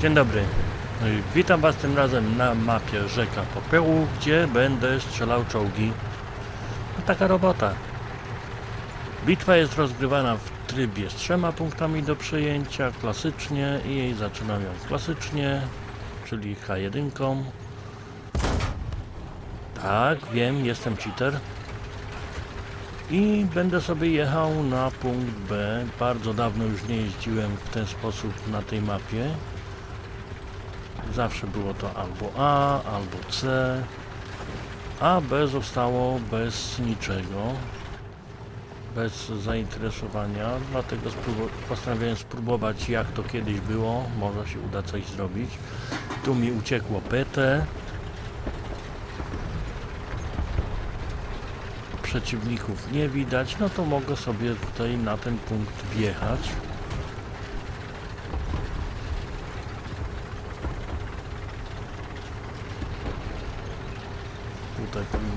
Dzień dobry. Y, Witam Was tym razem na mapie Rzeka Popiołu, gdzie będę strzelał czołgi. No, taka robota. Bitwa jest rozgrywana w trybie z trzema punktami do przejęcia, klasycznie i zaczynam ją klasycznie, czyli H1. Tak, wiem, jestem cheater. I będę sobie jechał na punkt B. Bardzo dawno już nie jeździłem w ten sposób na tej mapie. Zawsze było to albo A, albo C, a B zostało bez niczego, bez zainteresowania, dlatego postanowiłem spróbować jak to kiedyś było, może się uda coś zrobić. Tu mi uciekło PT. Przeciwników nie widać, no to mogę sobie tutaj na ten punkt wjechać.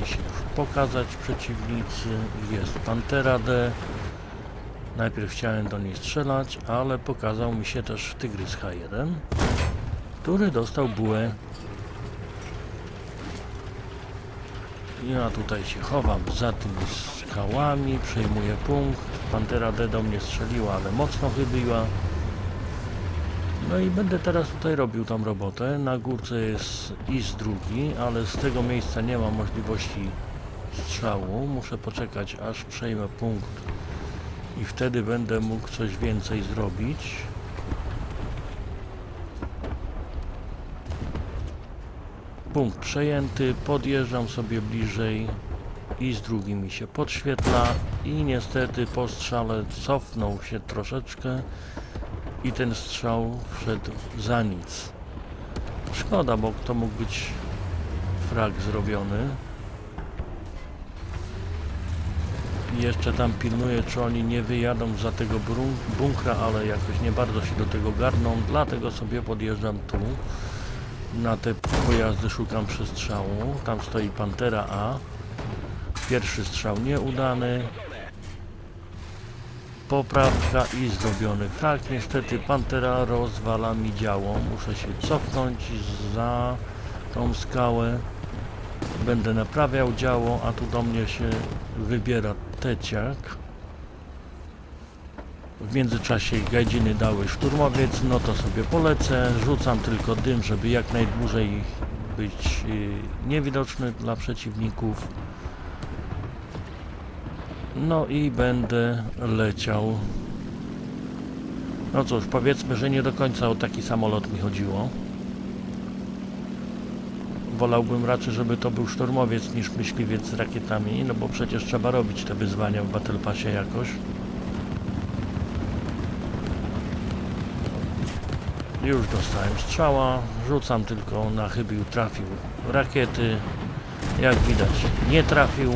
Powinni się już pokazać przeciwnicy. Jest Pantera D. Najpierw chciałem do niej strzelać, ale pokazał mi się też Tygrys H1, który dostał bułę. Ja tutaj się chowam za tymi skałami, przejmuję punkt. Pantera D do mnie strzeliła, ale mocno chybiła. No i będę teraz tutaj robił tą robotę. Na górce jest IS drugi, ale z tego miejsca nie ma możliwości strzału. Muszę poczekać aż przejmę punkt i wtedy będę mógł coś więcej zrobić. Punkt przejęty, podjeżdżam sobie bliżej i z drugi mi się podświetla i niestety po strzale cofnął się troszeczkę i ten strzał wszedł za nic. Szkoda, bo to mógł być frag zrobiony. I jeszcze tam pilnuję, czy oni nie wyjadą za tego bunkra, ale jakoś nie bardzo się do tego garną, dlatego sobie podjeżdżam tu. Na te pojazdy szukam przestrzału. Tam stoi Pantera A. Pierwszy strzał nieudany poprawka i zrobiony frak. Niestety Pantera rozwala mi działo. Muszę się cofnąć za tą skałę. Będę naprawiał działo, a tu do mnie się wybiera teciak. W międzyczasie gajdziny dały szturmowiec, no to sobie polecę. Rzucam tylko dym, żeby jak najdłużej być y, niewidoczny dla przeciwników. No i będę leciał. No cóż, powiedzmy, że nie do końca o taki samolot mi chodziło. Wolałbym raczej, żeby to był sztormowiec niż myśliwiec z rakietami, no bo przecież trzeba robić te wyzwania w Battle Passie jakoś. Już dostałem strzała, rzucam tylko na chybił, trafił rakiety. Jak widać, nie trafił.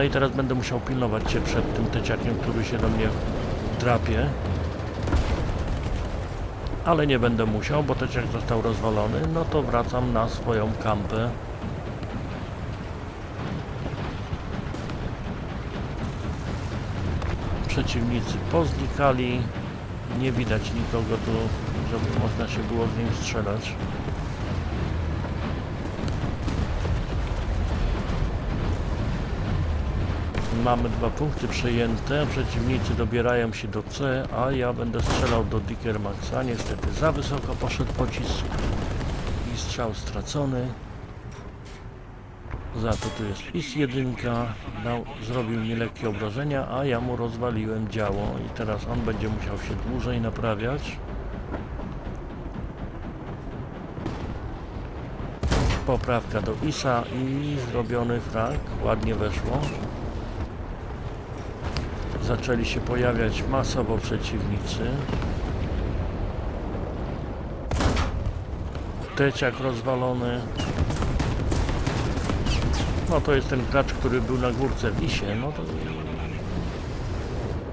No i teraz będę musiał pilnować się przed tym teciakiem, który się do mnie drapie. Ale nie będę musiał, bo teciak został rozwalony. No to wracam na swoją kampę. Przeciwnicy poznikali. Nie widać nikogo tu, żeby można się było z nim strzelać. Mamy dwa punkty przejęte, przeciwnicy dobierają się do C, a ja będę strzelał do Dickermaxa. Niestety za wysoko poszedł pocisk i strzał stracony. Za to tu jest IS-1, dał, zrobił mi lekkie obrażenia, a ja mu rozwaliłem działo i teraz on będzie musiał się dłużej naprawiać. Poprawka do ISA i zrobiony frag, ładnie weszło zaczęli się pojawiać masowo przeciwnicy. Teciak rozwalony. No to jest ten gracz, który był na górce w Isie. No to...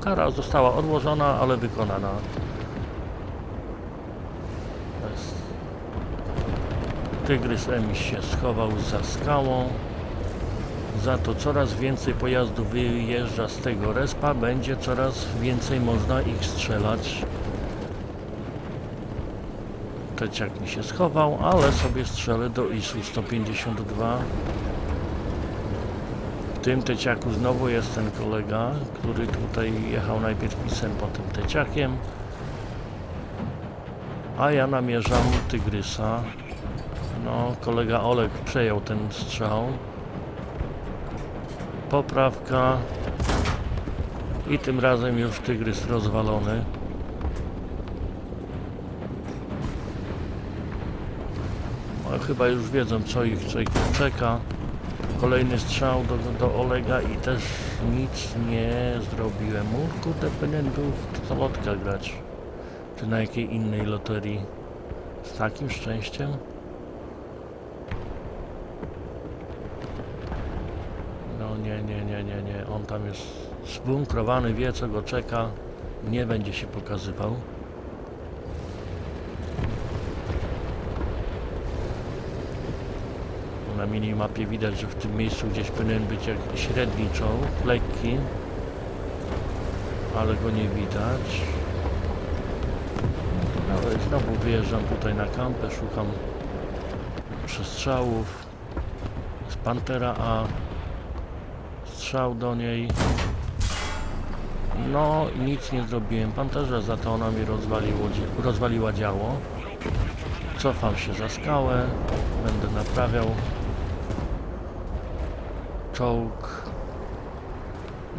Kara została odłożona, ale wykonana. Tygrys Emis się schował za skałą. Za to coraz więcej pojazdów wyjeżdża z tego respa, będzie coraz więcej można ich strzelać. Teciak mi się schował, ale sobie strzelę do ISU 152. W tym teciaku znowu jest ten kolega, który tutaj jechał najpierw pisem, potem teciakiem. A ja namierzam tygrysa. No, kolega Olek przejął ten strzał. Poprawka. I tym razem już tygrys rozwalony. No, chyba już wiedzą co ich, czeka. Kolejny strzał do, do Olega i też nic nie zrobiłem. Mu, Kurde, powinien był w solotka grać. Czy na jakiej innej loterii. Z takim szczęściem? No nie, nie, nie, nie. On tam jest zbunkrowany, wie co go czeka. Nie będzie się pokazywał. Na minimapie widać, że w tym miejscu gdzieś powinien być jak średni czołg, lekki, ale go nie widać. Ale znowu wyjeżdżam tutaj na kampę, szukam przestrzałów. Z Pantera A. Strzał do niej. No, nic nie zrobiłem. Panterze za to ona mi rozwaliła działo. Cofam się za skałę. Będę naprawiał czołg.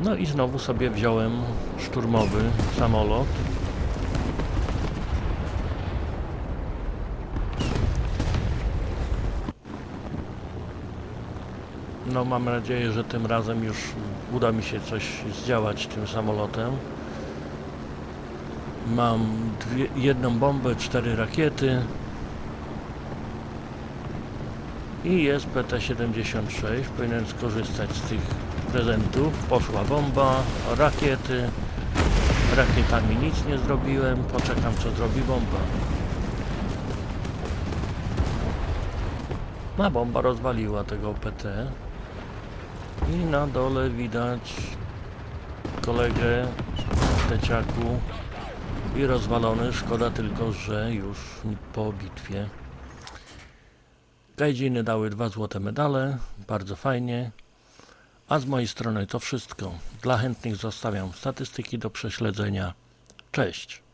No i znowu sobie wziąłem szturmowy samolot. No mam nadzieję, że tym razem już uda mi się coś zdziałać tym samolotem. Mam dwie, jedną bombę, cztery rakiety. I jest PT-76. Powinien skorzystać z tych prezentów. Poszła bomba, rakiety. Rakietami nic nie zrobiłem. Poczekam co zrobi bomba. Na bomba rozwaliła tego PT. I na dole widać kolegę teciaku i rozwalony. Szkoda tylko, że już po bitwie. Gajdziny dały dwa złote medale, bardzo fajnie. A z mojej strony to wszystko. Dla chętnych zostawiam statystyki do prześledzenia. Cześć!